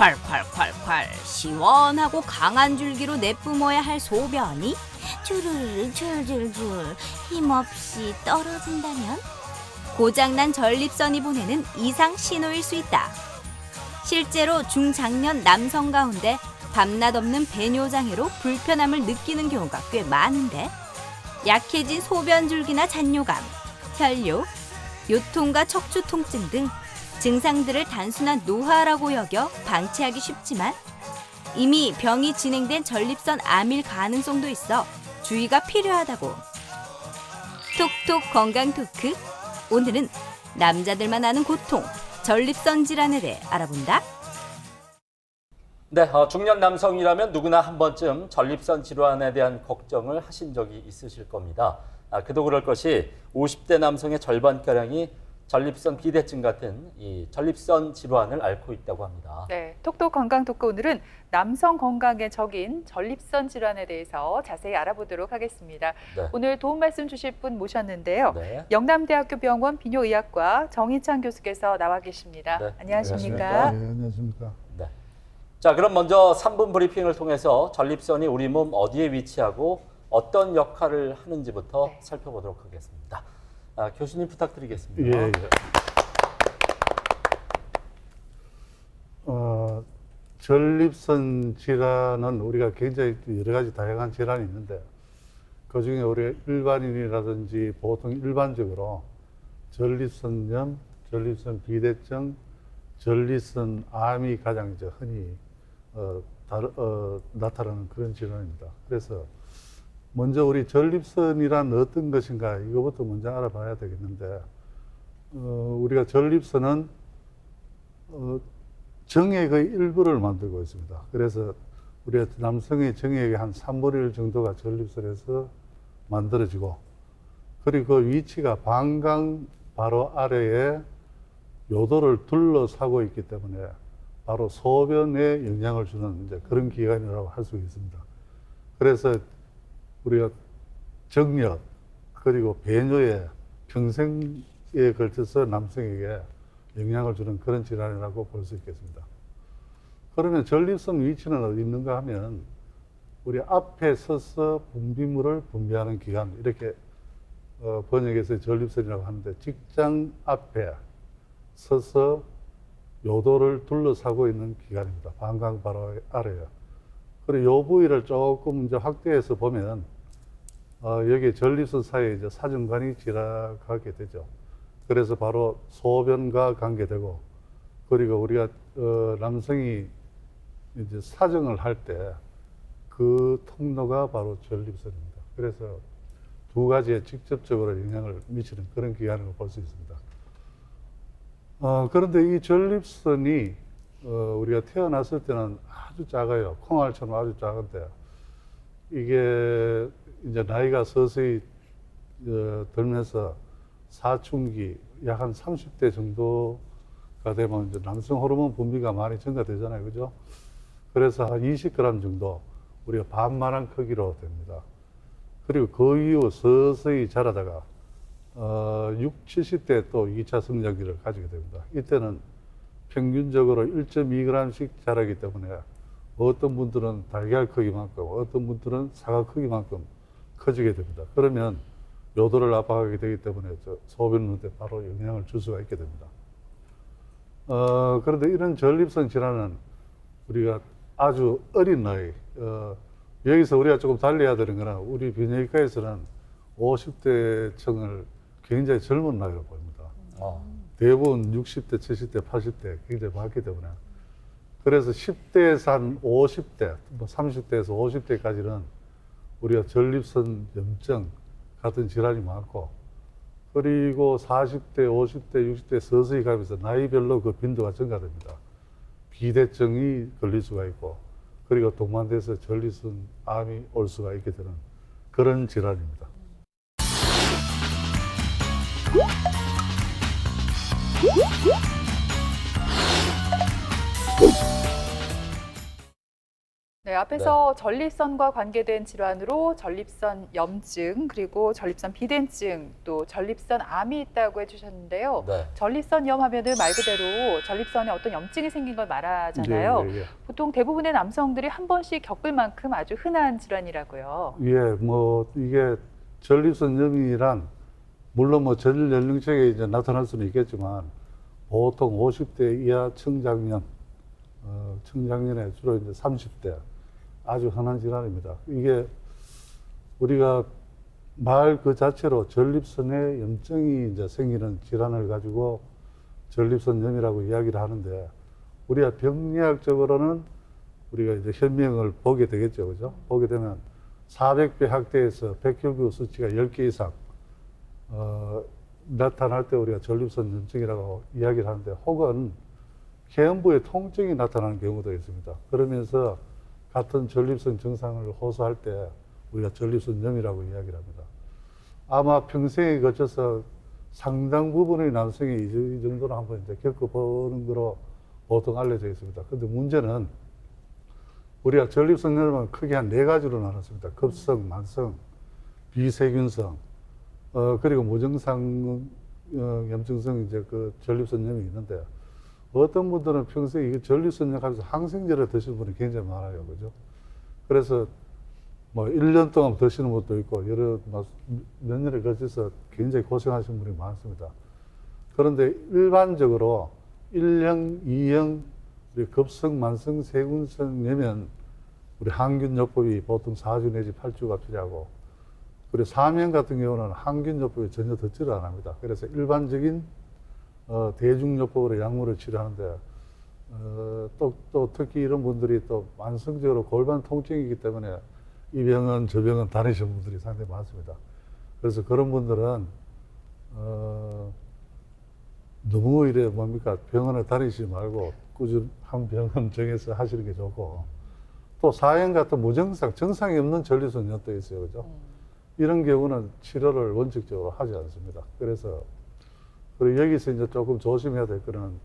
콸콸콸콸 시원하고 강한 줄기로 내뿜어야 할 소변이 주르르 줄줄줄 힘없이 떨어진다면 고장난 전립선이 보내는 이상 신호일 수 있다. 실제로 중장년 남성 가운데 밤낮 없는 배뇨 장애로 불편함을 느끼는 경우가 꽤 많은데 약해진 소변 줄기나 잔뇨감, 혈뇨, 요통과 척추 통증 등 증상들을 단순한 노화라고 여겨 방치하기 쉽지만 이미 병이 진행된 전립선 암일 가능성도 있어 주의가 필요하다고. 톡톡 건강 토크. 오늘은 남자들만 아는 고통, 전립선 질환에 대해 알아본다. 네, 어, 중년 남성이라면 누구나 한 번쯤 전립선 질환에 대한 걱정을 하신 적이 있으실 겁니다. 아, 그도 그럴 것이 50대 남성의 절반가량이 전립선 비대증 같은 이 전립선 질환을 앓고 있다고 합니다. 네, 톡톡 건강 토크 오늘은 남성 건강의 적인 전립선 질환에 대해서 자세히 알아보도록 하겠습니다. 네. 오늘 도움 말씀 주실 분 모셨는데요. 네. 영남대학교 병원 비뇨의학과 정희창 교수께서 나와 계십니다. 네, 안녕하십니까? 네, 안녕하십니까. 네. 자, 그럼 먼저 3분 브리핑을 통해서 전립선이 우리 몸 어디에 위치하고 어떤 역할을 하는지부터 네. 살펴보도록 하겠습니다. 아, 교수님 부탁드리겠습니다. 예, 예. 어, 전립선 질환은 우리가 굉장히 여러 가지 다양한 질환이 있는데 그 중에 우리 일반인이라든지 보통 일반적으로 전립선염, 전립선 비대증, 전립선 암이 가장 이제 흔히 어, 다루- 어, 나타나는 그런 질환입니다. 그래서 먼저 우리 전립선이란 어떤 것인가 이거부터 먼저 알아봐야 되겠는데 어, 우리가 전립선은 어, 정액의 일부를 만들고 있습니다. 그래서 우리가 남성의 정액의 한 3분의 1 정도가 전립선에서 만들어지고 그리고 그 위치가 방광 바로 아래에 요도를 둘러싸고 있기 때문에 바로 소변에 영향을 주는 이제 그런 기관이라고 할 수 있습니다. 그래서 우리가 정력 그리고 배뇨에 평생에 걸쳐서 남성에게 영향을 주는 그런 질환이라고 볼 수 있겠습니다. 그러면 전립선 위치는 어디 있는가 하면 우리 앞에 서서 분비물을 분비하는 기관 이렇게 어, 번역해서 전립선이라고 하는데 직장 앞에 서서 요도를 둘러싸고 있는 기관입니다. 방광 바로 아래요. 그리고 요 부위를 조금 이제 확대해서 보면 어, 여기 전립선 사이에 이제 사정관이 지나가게 되죠. 그래서 바로 소변과 관계되고 그리고 우리가 어, 남성이 이제 사정을 할 때 그 통로가 바로 전립선입니다. 그래서 두 가지에 직접적으로 영향을 미치는 그런 기관으로 볼수 있습니다. 어, 그런데 이 전립선이 어, 우리가 태어났을 때는 아주 작아요. 콩알처럼 아주 작은데 이게 이제 나이가 서서히 어, 들면서 사춘기 약 한 30대 정도가 되면 이제 남성 호르몬 분비가 많이 증가되잖아요. 그죠? 그래서 한 20g 정도 우리가 반만한 크기로 됩니다. 그리고 그 이후 서서히 자라다가 어, 6, 70대 또 2차 성장기를 가지게 됩니다. 이때는 평균적으로 1.2g씩 자라기 때문에 어떤 분들은 달걀 크기만큼, 어떤 분들은 사과 크기만큼 커지게 됩니다. 그러면 요도를 압박하게 되기 때문에 저 소변문에 바로 영향을 줄 수가 있게 됩니다. 어, 그런데 이런 전립선 질환은 우리가 아주 어린 나이, 어, 여기서 우리가 조금 달려야 되는 거는 우리 비뇨기과에서는 50대 층을 굉장히 젊은 나이로 보입니다. 어, 대부분 60대, 70대, 80대 굉장히 많기 때문에 그래서 10대에서 한 50대, 뭐 30대에서 50대까지는 우리가 전립선 염증 같은 질환이 많고 그리고 40대, 50대, 60대 서서히 가면서 나이별로 그 빈도가 증가됩니다. 비대증이 걸릴 수가 있고 그리고 동반돼서 전립선 암이 올 수가 있게 되는 그런 질환입니다. 네, 앞에서 전립선과 관계된 질환으로 전립선 염증, 그리고 전립선 비대증, 또 전립선 암이 있다고 해주셨는데요. 네. 전립선 염 하면은 말 그대로 전립선에 어떤 염증이 생긴 걸 말하잖아요. 예, 예, 보통 대부분의 남성들이 한 번씩 겪을 만큼 아주 흔한 질환이라고요. 예. 예, 뭐 이게 전립선염이란 물론 뭐 전 연령층에 이제 나타날 수는 있겠지만 보통 50대 이하 청장년, 어, 청장년에 주로 이제 30대 아주 흔한 질환입니다. 이게 우리가 말 그 자체로 전립선에 염증이 이제 생기는 질환을 가지고 전립선염이라고 이야기를 하는데 우리가 병리학적으로는 우리가 이제 현명을 보게 되겠죠, 그죠? 보게 되면 400배 확대에서 백혈구 수치가 10개 이상 어, 나타날 때 우리가 전립선 염증이라고 이야기를 하는데 혹은 계음부의 통증이 나타나는 경우도 있습니다. 그러면서 같은 전립선 증상을 호소할 때 우리가 전립선염이라고 이야기를 합니다. 아마 평생에 거쳐서 상당 부분의 남성이 이 정도는 한번 이제 겪어보는 거로 보통 알려져 있습니다. 근데 문제는 우리가 전립선염은 크게 한 네 가지로 나눴습니다. 급성, 만성, 비세균성, 어, 그리고 무증상 어, 염증성 이제 그 전립선염이 있는데 어떤 분들은 평소에 이게 전립선염 하면서 항생제를 드시는 분이 굉장히 많아요. 그죠? 그래서 뭐 1년 동안 드시는 분도 있고 여러 뭐몇 년에 걸쳐서 굉장히 고생하시는 분이 많습니다. 그런데 일반적으로 1형, 2형 우리 급성, 만성, 세균성염면 우리 항균요법이 보통 4주 내지 8주가 필요하고 그리고 사명 같은 경우는 항균요법이 전혀 듣지를 안 합니다. 그래서 일반적인 어, 대중요법으로 약물을 치료하는데 어, 또, 또 특히 이런 분들이 또 만성적으로 골반 통증이기 때문에 이 병은 저 병은 다니시는 분들이 상당히 많습니다. 그래서 그런 분들은 어, 너무 이래 뭡니까 병원을 다니지 말고 꾸준한 병원 정해서 하시는 게 좋고 또 사형 같은 무증상 증상이 없는 전립선염도 있어요, 그죠? 이런 경우는 치료를 원칙적으로 하지 않습니다. 그래서 그리고 여기서 이제 조금 조심해야 될 거는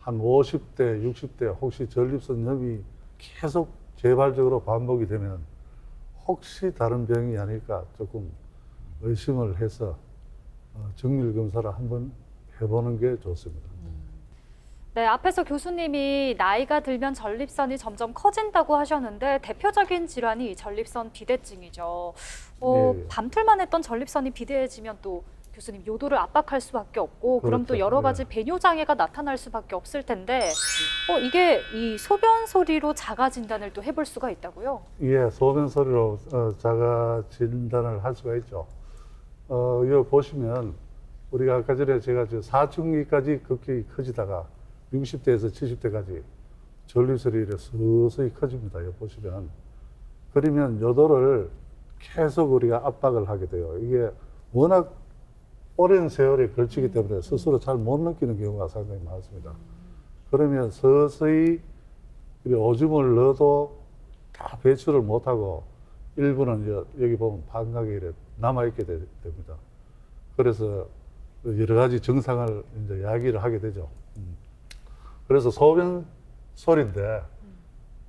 한 50대, 60대 혹시 전립선 염이 계속 재발적으로 반복이 되면 혹시 다른 병이 아닐까 조금 의심을 해서 어, 정밀 검사를 한번 해보는 게 좋습니다. 네, 앞에서 교수님이 나이가 들면 전립선이 점점 커진다고 하셨는데 대표적인 질환이 이 전립선 비대증이죠. 어, 네. 밤틀만 했던 전립선이 비대해지면 또 교수님 요도를 압박할 수밖에 없고 그럼 또 그렇죠. 여러 네. 가지 배뇨 장애가 나타날 수밖에 없을 텐데 어, 이게 이 소변 소리로 자가 진단을 또 해볼 수가 있다고요? 예, 소변 소리로 어, 자가 진단을 할 수가 있죠. 어, 이거 보시면 우리가 아까 전에 제가 저 사춘기까지 급격히 커지다가 60대에서 70대까지 전립선이 이렇게 서서히 커집니다. 이거 보시면. 그러면 요도를 계속 우리가 압박을 하게 돼요. 이게 워낙 오랜 세월에 걸치기 때문에 스스로 잘 못 느끼는 경우가 상당히 많습니다. 그러면 서서히 오줌을 넣어도 다 배출을 못하고 일부는 여- 여기 보면 반각이 남아있게 되- 됩니다. 그래서 여러 가지 증상을 이제 야기를 하게 되죠. 음. 그래서 소변 소리인데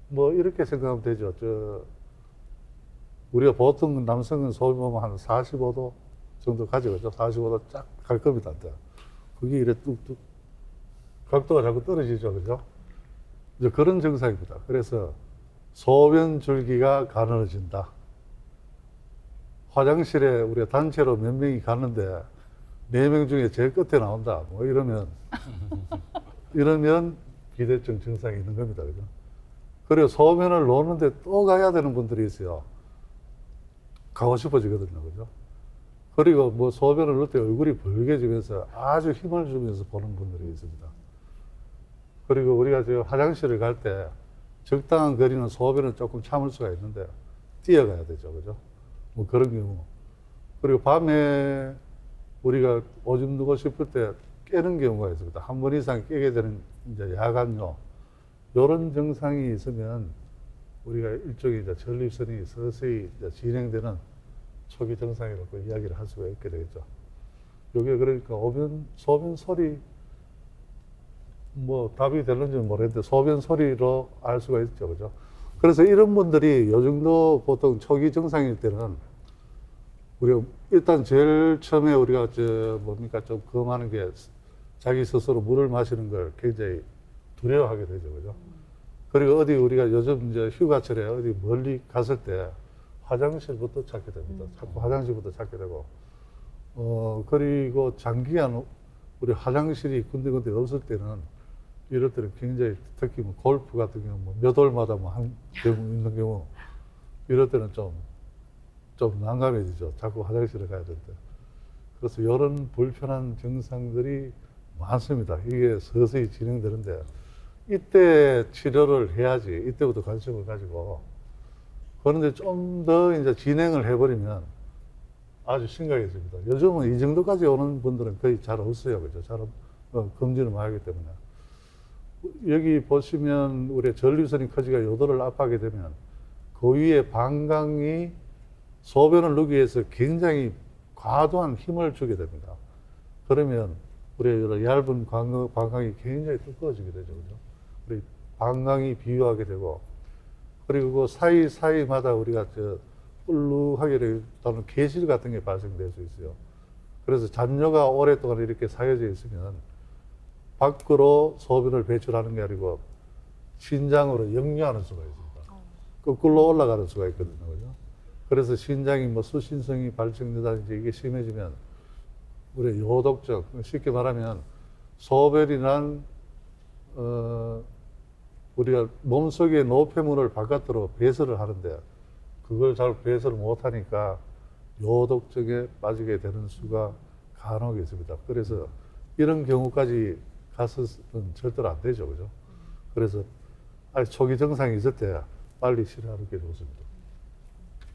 뭐 이렇게 생각하면 되죠. 저 우리가 보통 남성은 소변 보면 한 45도 정도 가져가죠. 45도 쫙 갈 겁니다. 그게 이래 뚝뚝 각도가 자꾸 떨어지죠. 그죠? 이제 그런 증상입니다. 그래서 소변 줄기가 가늘어진다. 화장실에 우리가 단체로 몇 명이 가는데 네 명 중에 제일 끝에 나온다. 뭐 이러면 이러면 비대증 증상이 있는 겁니다. 그죠? 그리고 소변을 놓는데 또 가야 되는 분들이 있어요. 가고 싶어지거든요. 그죠? 그리고 뭐 소변을 넣을 때 얼굴이 벌개지면서 아주 힘을 주면서 보는 분들이 있습니다. 그리고 우리가 저 화장실을 갈 때 적당한 거리는 소변을 조금 참을 수가 있는데 뛰어가야 되죠. 그죠? 뭐 그런 경우. 그리고 밤에 우리가 오줌 누고 싶을 때 깨는 경우가 있습니다. 한 번 이상 깨게 되는 이제 야간요. 이런 증상이 있으면 우리가 일종의 이제 전립선이 서서히 진행되는 초기 증상이라고 이야기를 할 수가 있게 되겠죠. 요게 그러니까 오변, 소변 소리 뭐 답이 되는지는 모르겠는데 소변 소리로 알 수가 있죠. 그죠? 그래서 이런 분들이 요 정도 보통 초기 증상일 때는 우리가 일단 제일 처음에 우리가 저 뭡니까 좀 검하는 게 자기 스스로 물을 마시는 걸 굉장히 두려워하게 되죠, 그죠? 그리고 어디 우리가 요즘 이제 휴가철에 어디 멀리 갔을 때 화장실부터 찾게 됩니다. 자꾸 화장실부터 찾게 되고, 어 그리고 장기간 우리 화장실이 군데군데 없을 때는 이럴 때는 굉장히 특히 뭐 골프 같은 경우 뭐몇 월마다 뭐 한 경우 있는 경우 이럴 때는 좀 좀 난감해지죠. 자꾸 화장실에 가야 되는데. 그래서 이런 불편한 증상들이 많습니다. 이게 서서히 진행되는데 이때 치료를 해야지 이때부터 관심을 가지고 그런데 좀 더 이제 진행을 해버리면 아주 심각해 집니다. 요즘은 이 정도까지 오는 분들은 거의 잘 없어요. 그죠? 잘 없- 어, 검진을 많이 하기 때문에. 여기 보시면 우리 전립선이 커지가 요도를 압하게 되면 그 위에 방광이 소변을 넣기 위해서 굉장히 과도한 힘을 주게 됩니다. 그러면 우리 얇은 방광, 방광이 굉장히 두꺼워지게 되죠. 그죠? 우리 방광이 비유하게 되고 그리고 그 사이 사이마다 우리가 저 울룩하게 또는 개실 같은 게 발생될 수 있어요. 그래서 잔뇨가 오랫동안 이렇게 쌓여져 있으면 밖으로 소변을 배출하는 게 아니고 신장으로 역류하는 수가 있습니다. 거꾸로 올라가는 수가 있거든요. 그죠? 그래서 신장이 뭐 수신성이 발생되다든지 이게 심해지면 우리 요독증, 쉽게 말하면 소변이 난, 어, 우리가 몸속의 노폐물을 바깥으로 배설을 하는데 그걸 잘 배설을 못하니까 요독증에 빠지게 되는 수가 간혹 있습니다. 그래서 이런 경우까지 가서는 절대로 안 되죠. 그죠? 그래서 초기 증상이 있을 때 빨리 치료하는 게 좋습니다.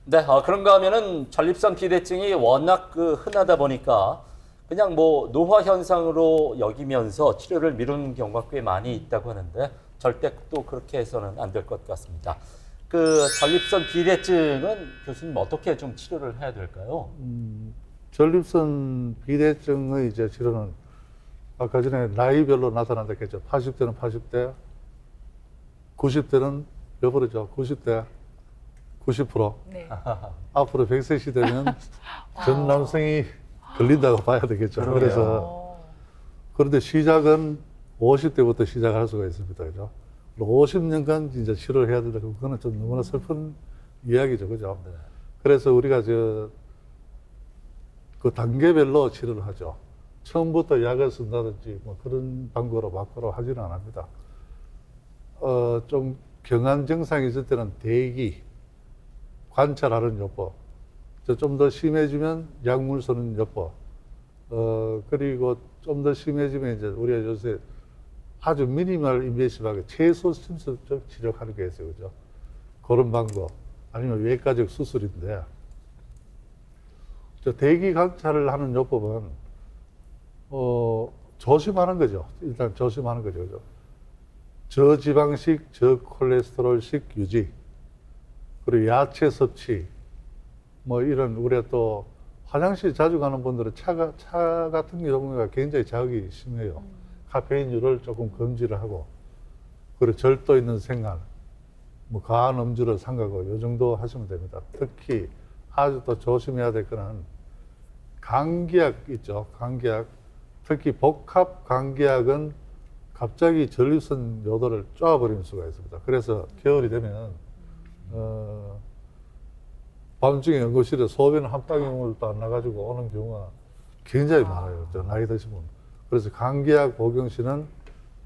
네, 어, 그런가 하면은 전립선 비대증이 워낙 그 흔하다 보니까 그냥 뭐 노화 현상으로 여기면서 치료를 미루는 경우가 꽤 많이 있다고 하는데 절대 또 그렇게 해서는 안 될 것 같습니다. 그 전립선 비대증은 교수님 어떻게 좀 치료를 해야 될까요? 음, 전립선 비대증의 이제 치료는 아까 전에 나이별로 나타난다 했죠. 80대는 80대, 90대는 몇 프로죠? 90대 90%. 네. 앞으로 100세 시대면 전 남성이 걸린다고 봐야 되겠죠. 그래서 어, 그런데 시작은 50대부터 시작할 수가 있습니다. 그죠? 50년간 이제 치료를 해야 된다. 그거는 좀 너무나 슬픈 이야기죠. 그죠? 네. 그래서 우리가 저, 그 단계별로 치료를 하죠. 처음부터 약을 쓴다든지 뭐 그런 방법으로 막바로 하지는 않습니다. 어, 좀 경한 증상이 있을 때는 대기, 관찰하는 요법, 좀 더 심해지면 약물 쓰는 요법, 어, 그리고 좀 더 심해지면 이제 우리가 요새 아주 미니멀 인베이시브하게 최소 침습적 치료하는 게 있어요. 그죠? 그런 방법. 아니면 외과적 수술인데, 저 대기 관찰을 하는 요법은, 어, 조심하는 거죠. 일단 조심하는 거죠. 그죠? 저지방식, 저콜레스테롤식 유지, 그리고 야채 섭취, 뭐 이런 우리가 또 화장실 자주 가는 분들은 차가 차 같은 경우가 굉장히 자극이 심해요. 카페인류를 조금 금지를 하고 그리고 절도 있는 생활, 뭐 과한 음주를 삼가고 요 정도 하시면 됩니다. 특히 아주 또 조심해야 될 거는 감기약 있죠. 감기약 특히 복합 감기약은 갑자기 전립선 요도를 쪼아버리는 수가 있습니다. 그래서 겨울이 되면 어, 밤중에 연구실에 소변 한 방울도 안 나가지고 오는 경우가 굉장히 많아요. 저 나이 드신 분. 그래서 감기약 복용 시는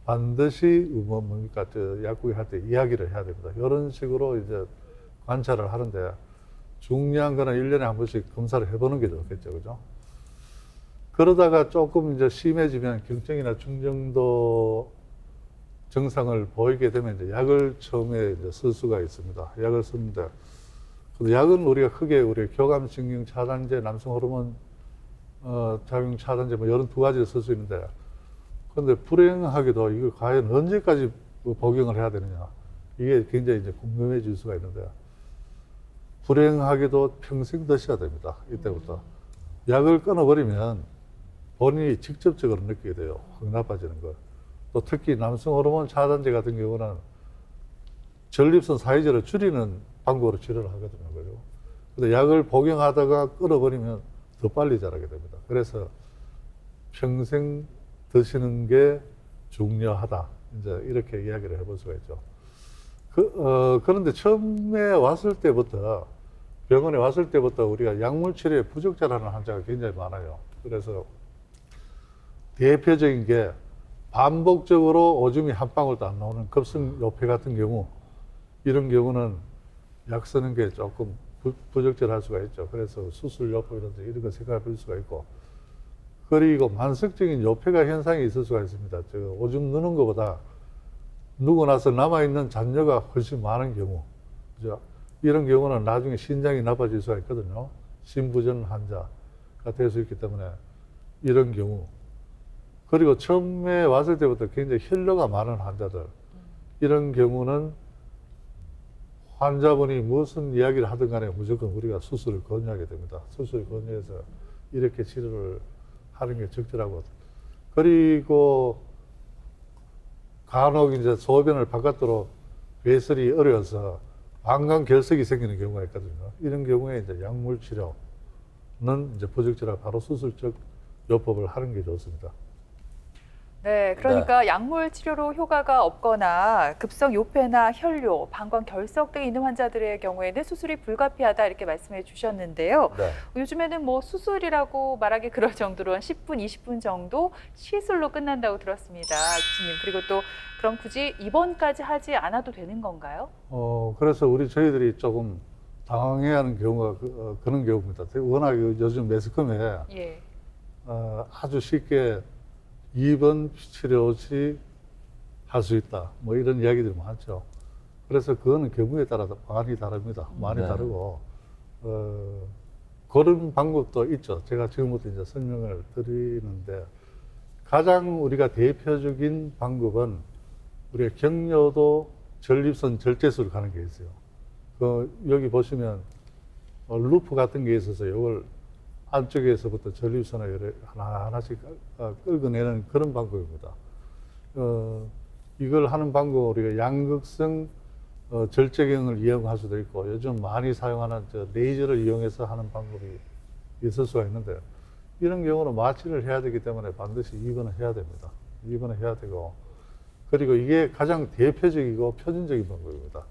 반드시 뭐 뭡니까 저 약국에 할 때 이야기를 해야 됩니다. 이런 식으로 이제 관찰을 하는데 중요한 거는 일년에한 번씩 검사를 해보는 게 좋겠죠. 그죠? 그러다가 조금 이제 심해지면 경증이나 중정도 증상을 보이게 되면 이제 약을 처음에 이제 쓸 수가 있습니다. 약을 쓰는데 약은 우리가 크게 우리 교감신경 차단제, 남성 호르몬 어, 작용 차단제 뭐 이런 두 가지를 쓸 수 있는데 근데 불행하게도 이걸 과연 언제까지 그 복용을 해야 되느냐 이게 굉장히 이제 궁금해질 수가 있는데 불행하게도 평생 드셔야 됩니다. 이때부터 약을 끊어버리면 본인이 직접적으로 느끼게 돼요. 확 나빠지는 걸. 또 특히 남성 호르몬 차단제 같은 경우는 전립선 사이즈를 줄이는 방법으로 치료를 하거든요. 그죠? 근데 약을 복용하다가 끊어버리면 더 빨리 자라게 됩니다. 그래서 평생 드시는 게 중요하다. 이제 이렇게 이야기를 해볼 수가 있죠. 그, 어, 그런데 처음에 왔을 때부터 병원에 왔을 때부터 우리가 약물 치료에 부적절하는 환자가 굉장히 많아요. 그래서 대표적인 게 반복적으로 오줌이 한 방울도 안 나오는 급성 요폐 같은 경우 이런 경우는 약 쓰는 게 조금 부, 부적절할 수가 있죠. 그래서 수술 여포 이런 데 이런 거 생각해 볼 수가 있고 그리고 만성적인 요폐가 현상이 있을 수가 있습니다. 저 오줌 누는 것보다 누고 나서 남아있는 잔여가 훨씬 많은 경우 그죠? 이런 경우는 나중에 신장이 나빠질 수가 있거든요. 신부전 환자가 될 수 있기 때문에 이런 경우 그리고 처음에 왔을 때부터 굉장히 혈뇨가 많은 환자들 이런 경우는 환자분이 무슨 이야기를 하든 간에 무조건 우리가 수술을 권유하게 됩니다. 수술을 권유해서 이렇게 치료를 하는 게 적절하고 그리고 간혹 이제 소변을 바깥으로 배설이 어려워서 방광 결석이 생기는 경우가 있거든요. 이런 경우에 이제 약물 치료는 이제 부적절하고 바로 수술적 요법을 하는 게 좋습니다. 네, 그러니까 약물 치료로 효과가 없거나 급성 요폐나 혈뇨, 방광 결석 등이 있는 환자들의 경우에는 수술이 불가피하다 이렇게 말씀해 주셨는데요. 네. 요즘에는 뭐 수술이라고 말하기 그럴 정도로 한 10분, 20분 정도 시술로 끝난다고 들었습니다. 교수님. 그리고 또 그럼 굳이 입원까지 하지 않아도 되는 건가요? 어, 그래서 우리 저희들이 조금 당황해하는 경우가 그, 어, 그런 경우입니다. 워낙 요즘 매스컴에 예. 어, 아주 쉽게 입원 치료 없이 할수 있다. 뭐 이런 이야기들이 많죠. 그래서 그거는 경우에 따라 많이 다릅니다. 많이 네. 다르고, 어, 그런 방법도 있죠. 제가 지금부터 이제 설명을 드리는데, 가장 우리가 대표적인 방법은 우리가 경려도 전립선 절제술을 가는 게 있어요. 그, 여기 보시면, 어, 루프 같은 게 있어서 이걸 안쪽에서부터 전립선을 하나하나씩 어, 끌어내는 그런 방법입니다. 어, 이걸 하는 방법 우리가 양극성 어, 절제경을 이용할 수도 있고 요즘 많이 사용하는 저 레이저를 이용해서 하는 방법이 있을 수가 있는데 이런 경우는 마취를 해야 되기 때문에 반드시 입원을 해야 됩니다. 입원을 해야 되고 그리고 이게 가장 대표적이고 표준적인 방법입니다.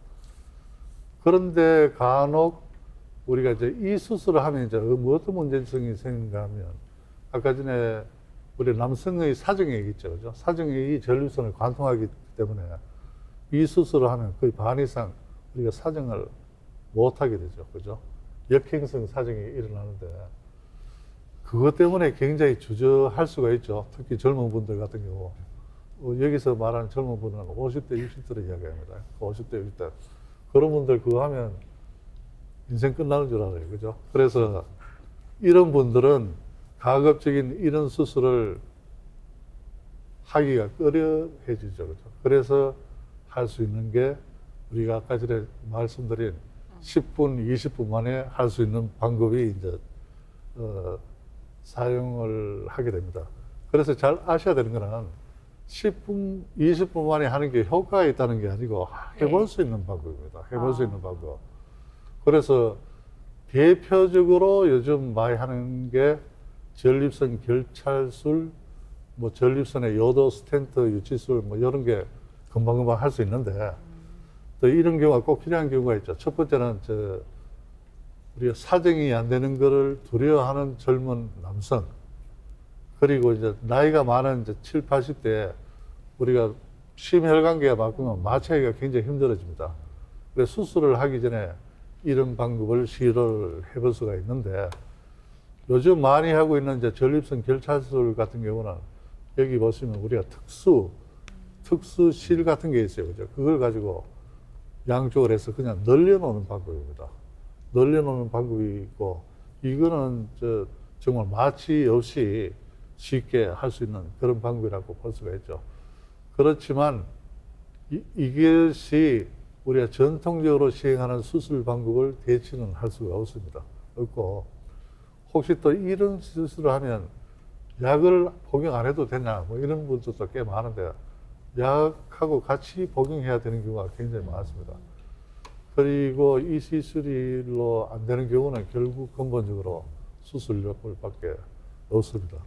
그런데 간혹 우리가 이제 이 수술을 하면 이제 뭐 어떤 문제성이 생긴가 하면 아까 전에 우리 남성의 사정액 있죠. 그죠? 사정액이 전립선을 관통하기 때문에 이 수술을 하면 거의 반 이상 우리가 사정을 못 하게 되죠. 그죠? 역행성 사정이 일어나는데 그것 때문에 굉장히 주저할 수가 있죠. 특히 젊은 분들 같은 경우. 어, 여기서 말하는 젊은 분은 50대, 60대를 이야기합니다. 50대, 60대. 그런 분들 그거 하면 인생 끝나는 줄 알아요. 그죠? 그래서 이런 분들은 가급적인 이런 수술을 하기가 꺼려해지죠. 그죠? 그래서 할 수 있는 게 우리가 아까 전에 말씀드린 10분, 20분 만에 할 수 있는 방법이 이제, 어, 사용을 하게 됩니다. 그래서 잘 아셔야 되는 거는 10분, 20분 만에 하는 게 효과가 있다는 게 아니고 해볼 수 있는 방법입니다. 해볼 수 아. 있는 방법. 그래서 대표적으로 요즘 많이 하는 게 전립선 결찰술, 뭐 전립선의 요도 스텐트 유치술 뭐 이런 게 금방금방 할 수 있는데 또 이런 경우가 꼭 필요한 경우가 있죠. 첫 번째는 저 우리가 사정이 안 되는 거를 두려워하는 젊은 남성 그리고 이제 나이가 많은 이제 7, 80대 우리가 심혈관계가 바꾸면 마취하기가 굉장히 힘들어집니다. 그래서 수술을 하기 전에 이런 방법을 시도를 해볼 수가 있는데 요즘 많이 하고 있는 이제 전립선 결찰술 같은 경우는 여기 보시면 우리가 특수 특수 실 같은 게 있어요, 그죠? 그걸 가지고 양쪽을 해서 그냥 늘려놓는 방법입니다. 늘려놓는 방법이 있고 이거는 저 정말 마취 없이 쉽게 할 수 있는 그런 방법이라고 볼 수가 있죠. 그렇지만 이, 이것이 우리가 전통적으로 시행하는 수술 방법을 대치는 할 수가 없습니다. 없고 혹시 또 이런 수술을 하면 약을 복용 안 해도 되냐 뭐 이런 분들도 꽤 많은데 약하고 같이 복용해야 되는 경우가 굉장히 많습니다. 그리고 이 시술로 안 되는 경우는 결국 근본적으로 수술료밖에 없습니다.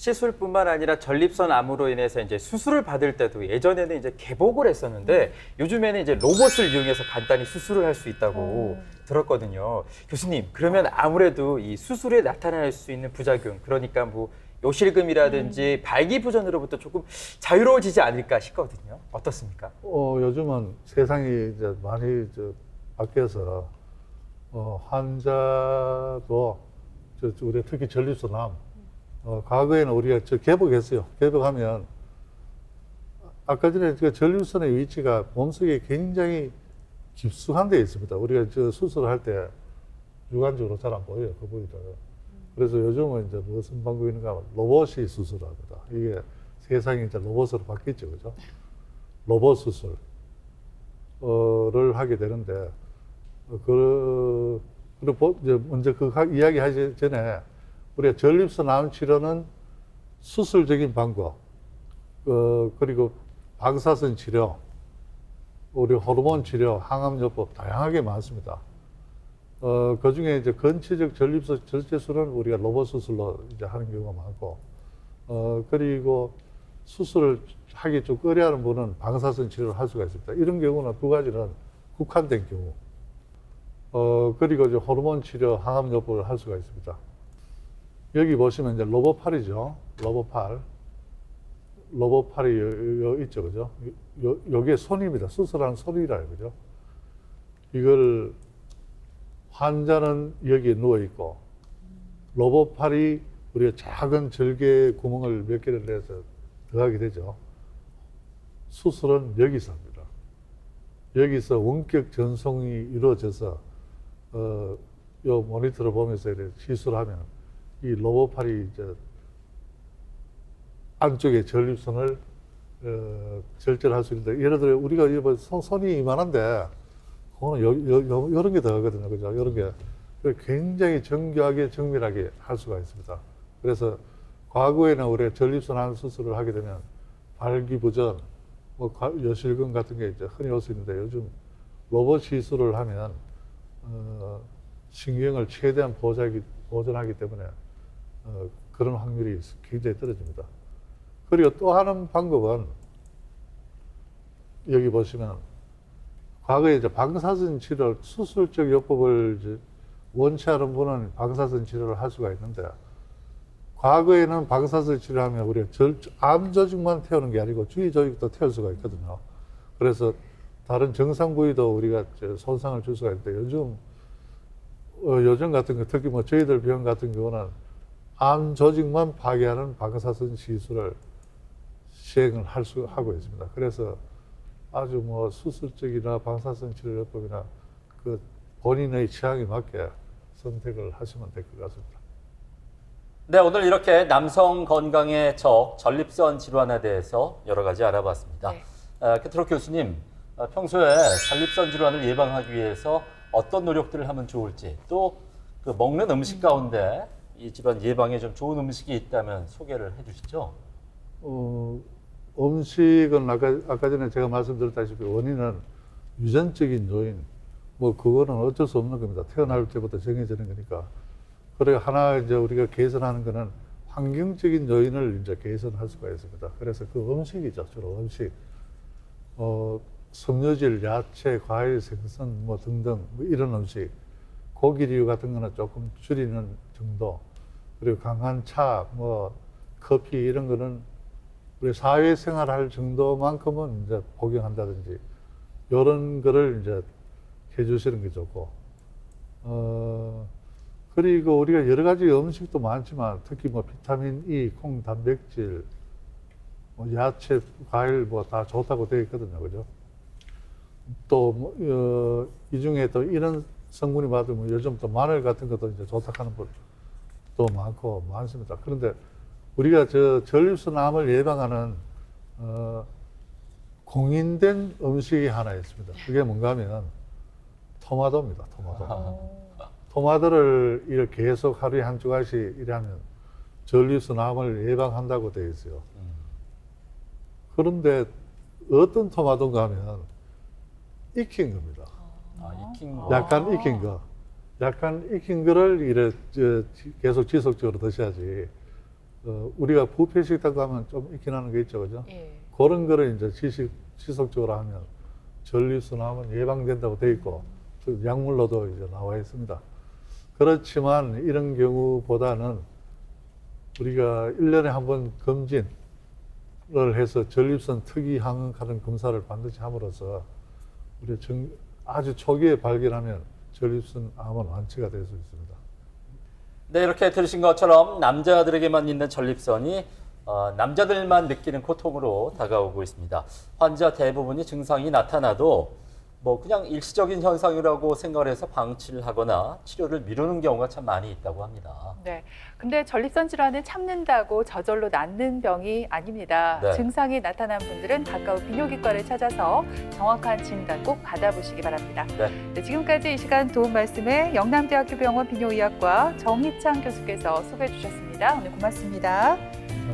시술뿐만 아니라 전립선 암으로 인해서 이제 수술을 받을 때도 예전에는 이제 개복을 했었는데 요즘에는 이제 로봇을 이용해서 간단히 수술을 할 수 있다고 들었거든요. 교수님, 그러면 아무래도 이 수술에 나타날 수 있는 부작용, 그러니까 뭐 요실금이라든지 발기부전으로부터 조금 자유로워지지 않을까 싶거든요. 어떻습니까? 어, 요즘은 세상이 이제 많이 저 바뀌어서 어, 환자도 저, 저 우리 특히 전립선 암 어, 과거에는 우리가 저 개복했어요. 개복하면 아까 전에 그 전립선의 위치가 몸속에 굉장히 깊숙한 데 있습니다. 우리가 저 수술할 때 육안적으로 잘 안 보여요. 그 부위를. 그래서 요즘은 이제 무슨 방법이 있는가 하면 로봇이 수술합니다. 이게 세상이 이제 로봇으로 바뀌었죠. 그죠? 로봇 수술을 하게 되는데 어, 그 그리고 보- 이제 먼저 그 가- 이야기 하기 전에 우리가 전립선 암 치료는 수술적인 방법 어, 그리고 방사선 치료 우리 호르몬 치료 항암요법 다양하게 많습니다. 어, 그 중에 이제 건치적 전립선 절제술은 우리가 로봇 수술로 이제 하는 경우가 많고, 어, 그리고 수술을 하기 좀 꺼려하는 분은 방사선 치료를 할 수가 있습니다. 이런 경우는 두 가지는 국한된 경우. 어, 그리고 이제 호르몬 치료, 항암요법을 할 수가 있습니다. 여기 보시면 이제 로봇팔이죠. 로봇팔. 로봇팔이 요, 요 있죠. 그죠? 요, 요게 손입니다. 수술하는 손이라요. 그죠? 이걸 환자는 여기에 누워 있고 로봇팔이 우리가 작은 절개 구멍을 몇 개를 내서 들어가게 되죠. 수술은 여기서 합니다. 여기서 원격 전송이 이루어져서 어, 요 모니터를 보면서 시술하면 이 로봇팔이 이제 안쪽에 전립선을 어, 절제를 할수 있는데 예를 들어 우리가 이뭐 손, 손이 이만한데 그거는 요, 요, 요, 요런 게 들어가거든요. 그죠? 요런 게. 굉장히 정교하게 정밀하게 할 수가 있습니다. 그래서 과거에는 우리가 전립선 암 수술을 하게 되면 발기부전, 뭐 과- 여실금 같은 게 이제 흔히 올 수 있는데 요즘 로봇 시술을 하면 어, 신경을 최대한 보호하기, 보존하기 때문에 어, 그런 확률이 굉장히 떨어집니다. 그리고 또 하는 방법은 여기 보시면 과거에 이제 방사선 치료 수술적 요법을 원치 않은 분은 방사선 치료를 할 수가 있는데 과거에는 방사선 치료하면 우리가 절, 암 조직만 태우는 게 아니고 주위 조직도 태울 수가 있거든요. 그래서 다른 정상 부위도 우리가 저 손상을 줄 수가 있는데 요즘 어, 요즘 같은 거 특히 뭐 저희들 병원 같은 경우는 암 조직만 파괴하는 방사선 시술을 시행을 할 수 하고 있습니다. 그래서 아주 뭐 수술적이나 방사선 치료요법이나 그 본인의 취향에 맞게 선택을 하시면 될 것 같습니다. 네, 오늘 이렇게 남성 건강의 적 전립선 질환에 대해서 여러 가지 알아봤습니다. 네. 아, 캐트로 교수님, 아, 평소에 전립선 질환을 예방하기 위해서 어떤 노력들을 하면 좋을지 또 그 먹는 음식 가운데 이 질환 예방에 좀 좋은 음식이 있다면 소개를 해주시죠. 어, 음식은 아까, 아까 전에 제가 말씀드렸다시피 원인은 유전적인 요인, 뭐 그거는 어쩔 수 없는 겁니다. 태어날 때부터 정해지는 거니까. 그래 하나 이제 우리가 개선하는 거는 환경적인 요인을 이제 개선할 수가 있습니다. 그래서 그 음식이죠, 주로 음식. 어, 섬유질, 야채, 과일, 생선 뭐 등등 뭐 이런 음식. 고기류 같은 거는 조금 줄이는 정도. 그리고 강한 차, 뭐 커피 이런 거는 우리 사회생활 할 정도만큼은 이제 복용한다든지 이런 거를 이제 해주시는 게 좋고 어 그리고 우리가 여러 가지 음식도 많지만 특히 뭐 비타민 E, 콩, 단백질, 뭐 야채, 과일 뭐 다 좋다고 되어 있거든요, 그죠? 또, 뭐, 어, 이 중에 또 이런 성분이 받으면 요즘 또 마늘 같은 것도 이제 좋다 하는 분 도 많고 많습니다. 그런데 우리가 저 암을 예방하는 어, 공인된 음식이 하나 있습니다. 그게 뭔가 하면 토마토입니다. 토마토. 토마토를 이렇게 계속 하루에 한 조각씩 일하면 암을 예방한다고 되어 있어요. 그런데 어떤 토마토인가 하면 익힌 겁니다. 아, 익힌 거. 약간 익힌 거. 약간 익힌 거를 이래 저, 지- 계속 지속적으로 드셔야지. 어, 우리가 부페 식당 가면 좀 익힌 하는 게 있죠, 그죠? 예. 그런 거를 이제 지식, 지속적으로 하면 전립선암은 예방된다고 돼 있고 그 약물로도 이제 나와 있습니다. 그렇지만 이런 경우보다는 우리가 일년에 한 번 검진을 해서 전립선 특이 항하는 검사를 반드시 함으로써 우리 정, 아주 초기에 발견하면 전립선 암은 완치가 될 수 있습니다. 네, 이렇게 들으신 것처럼 남자들에게만 있는 전립선이 어, 남자들만 느끼는 고통으로 다가오고 있습니다. 환자 대부분이 증상이 나타나도 뭐 그냥 일시적인 현상이라고 생각을 해서 방치를 하거나 치료를 미루는 경우가 참 많이 있다고 합니다. 네. 근데 전립선 질환은 참는다고 저절로 낫는 병이 아닙니다. 네. 증상이 나타난 분들은 가까운 비뇨기과를 찾아서 정확한 진단 꼭 받아보시기 바랍니다. 네. 네, 지금까지 이 시간 도움 말씀에 영남대학교 병원 비뇨의학과 정희창 교수께서 소개해 주셨습니다. 오늘 고맙습니다.